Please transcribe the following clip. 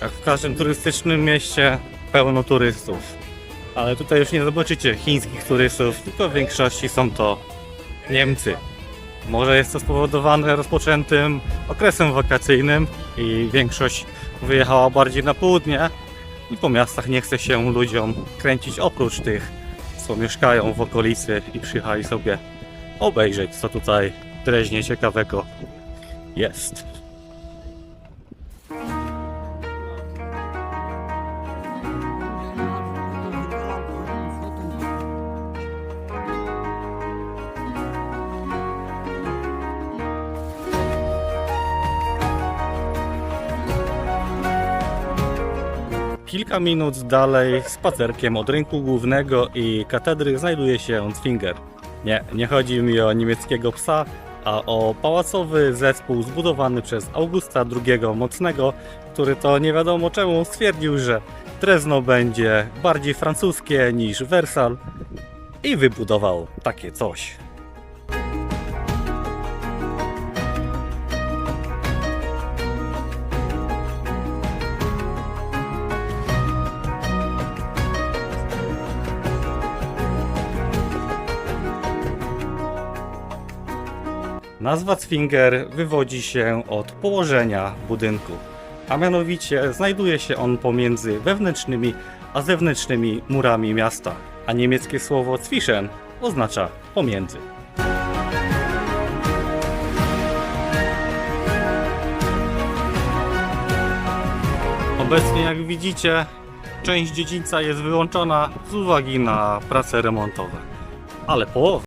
Jak w każdym turystycznym mieście pełno turystów. Ale tutaj już nie zobaczycie chińskich turystów, tylko w większości są to Niemcy. Może jest to spowodowane rozpoczętym okresem wakacyjnym i większość wyjechała bardziej na południe i po miastach nie chce się ludziom kręcić oprócz tych, co mieszkają w okolicy i przyjechali sobie obejrzeć, co tutaj dreźnie ciekawego jest. Kilka minut dalej spacerkiem od rynku głównego i katedry znajduje się Zwinger. Nie, nie chodzi mi o niemieckiego psa, a o pałacowy zespół zbudowany przez Augusta II Mocnego, który to nie wiadomo czemu stwierdził, że Drezno będzie bardziej francuskie niż Wersal i wybudował takie coś. Nazwa Zwinger wywodzi się od położenia budynku, a mianowicie znajduje się on pomiędzy wewnętrznymi a zewnętrznymi murami miasta, a niemieckie słowo Zwischen oznacza pomiędzy. Obecnie, jak widzicie, część dziedzińca jest wyłączona z uwagi na prace remontowe, ale połowa